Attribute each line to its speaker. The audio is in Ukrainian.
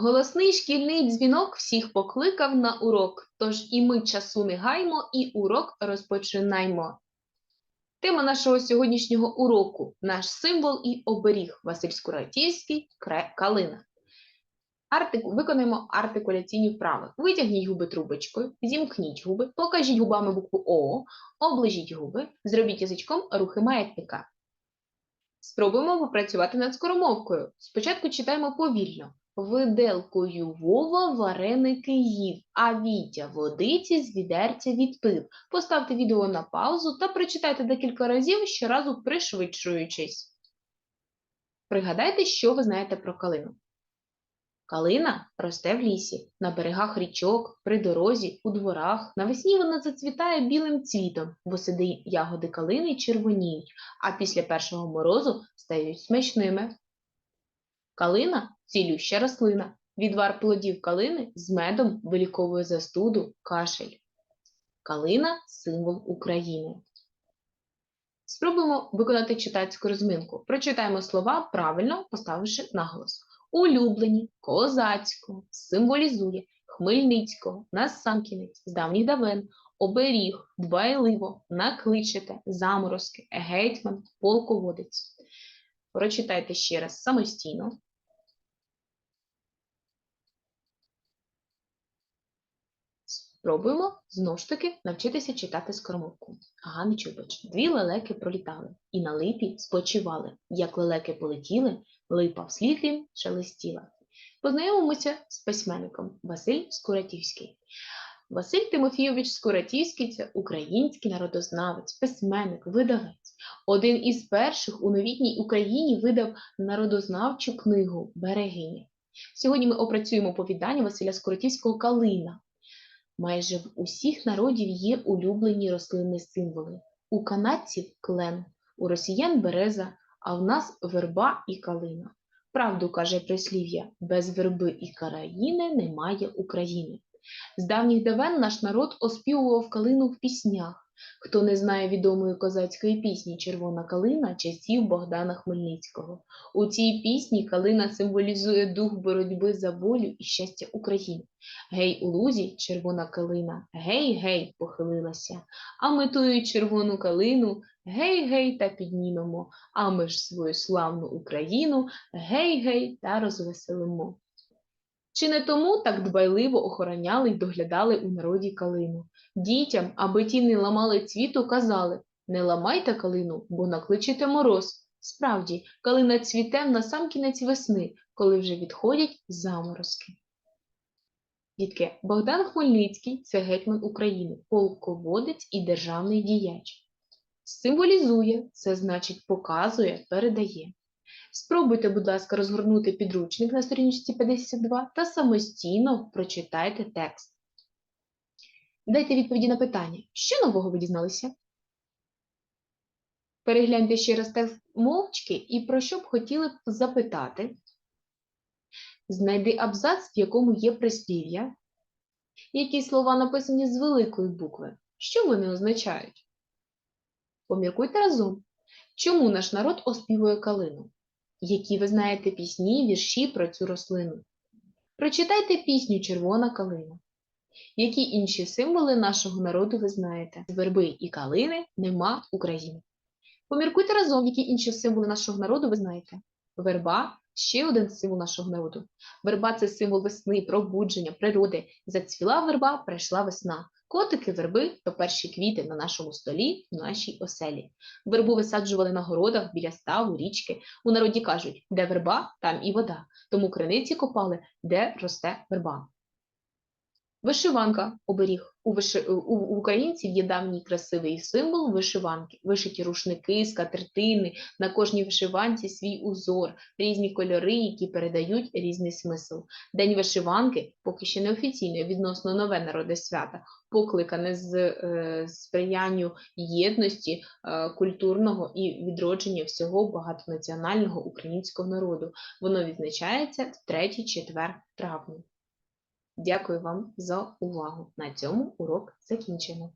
Speaker 1: Голосний шкільний дзвінок всіх покликав на урок, тож і ми часу не гаймо, і урок розпочинаймо. Тема нашого сьогоднішнього уроку наш символ і оберіг Василь Скуратівський калина. Артику, виконаємо артикуляційні вправи. Витягніть губи трубочкою, зімкніть губи, покажіть губами букву О, оближіть губи, зробіть язичком рухи маятника. Спробуємо попрацювати над скоромовкою. Спочатку читаємо повільно. Виделкою Вова вареники їв, а Вітя водиці з відерця відпив. Поставте відео на паузу та прочитайте декілька разів, щоразу пришвидшуючись. Пригадайте, що ви знаєте про калину. Калина росте в лісі, на берегах річок, при дорозі, у дворах. Навесні вона зацвітає білим цвітом, восени ягоди калини червоніють, а після першого морозу стають смачними. Калина цілюща рослина. Відвар плодів калини з медом виліковує застуду, кашель. Калина символ України. Спробуємо виконати читацьку розминку. Прочитаємо слова, правильно поставивши наголос. Улюблені, козацького, символізує, Хмельницького, насамкінець, з давніх давен, оберіг, дбайливо, накличете, заморозки, гетьман, полководець. Прочитайте ще раз самостійно. Спробуємо знову ж таки навчитися читати скоромовку. Ганни Чубич. Дві лелеки пролітали, і на липі спочивали. Як лелеки полетіли, липа вслід їм шелестіла. Познайомимося з письменником Василь Скуратівський. Василь Тимофійович Скуратівський це український народознавець, письменник, видавець. Один із перших у новітній Україні видав народознавчу книгу Берегиня. Сьогодні ми опрацюємо повідання Василя Скуратівського Калина. Майже в усіх народів є улюблені рослинні символи. У канадців клен, у росіян береза, а в нас верба і калина. Правду каже прислів'я: без верби і караїни немає України. З давніх давен наш народ оспівував калину в піснях. Хто не знає відомої козацької пісні Червона калина часів Богдана Хмельницького. У цій пісні калина символізує дух боротьби за волю і щастя України. Гей, у лузі червона калина, гей, гей, похилилася, а ми тую червону калину, гей, гей, та піднімемо, а ми ж свою славну Україну, гей, гей, та розвеселимо. Чи не тому так дбайливо охороняли й доглядали у народі калину? Дітям, аби ті не ламали цвіту, казали не ламайте калину, бо накличете мороз. Справді, калина цвіте на сам кінець весни, коли вже відходять заморозки. Дітки, Богдан Хмельницький це гетьман України, полководець і державний діяч. Символізує, це значить показує, передає. Спробуйте, будь ласка, розгорнути підручник на сторінці 52 та самостійно прочитайте текст. Дайте відповіді на питання, що нового ви дізналися? Перегляньте ще раз текст мовчки і про що б хотіли б запитати. Знайди абзац, в якому є прислів'я. Які слова написані з великої букви? Що вони означають? Поміркуйте разом. Чому наш народ оспівує калину? Які ви знаєте пісні, вірші про цю рослину? Прочитайте пісню Червона калина. Які інші символи нашого народу ви знаєте? З верби і калини нема України. Поміркуйте разом, які інші символи нашого народу ви знаєте. Верба ще один символ нашого народу. Верба це символ весни, пробудження, природи. Зацвіла верба, прийшла весна. Котики верби то перші квіти на нашому столі, в нашій оселі. Вербу висаджували на городах, біля ставу, річки. У народі кажуть, де верба, там і вода. Тому криниці копали, де росте верба. Вишиванка оберіг. У, виши... у українців є давній красивий символ вишиванки, вишиті рушники, скатертини, на кожній вишиванці свій узор, різні кольори, які передають різний смисл. День вишиванки, поки ще не офіційно, відносно нове народне свята, покликане з е, сприянню єдності е, культурного і відродження всього багатонаціонального українського народу. Воно відзначається в 3-4 травня. Дякую вам за увагу. На цьому урок закінчено.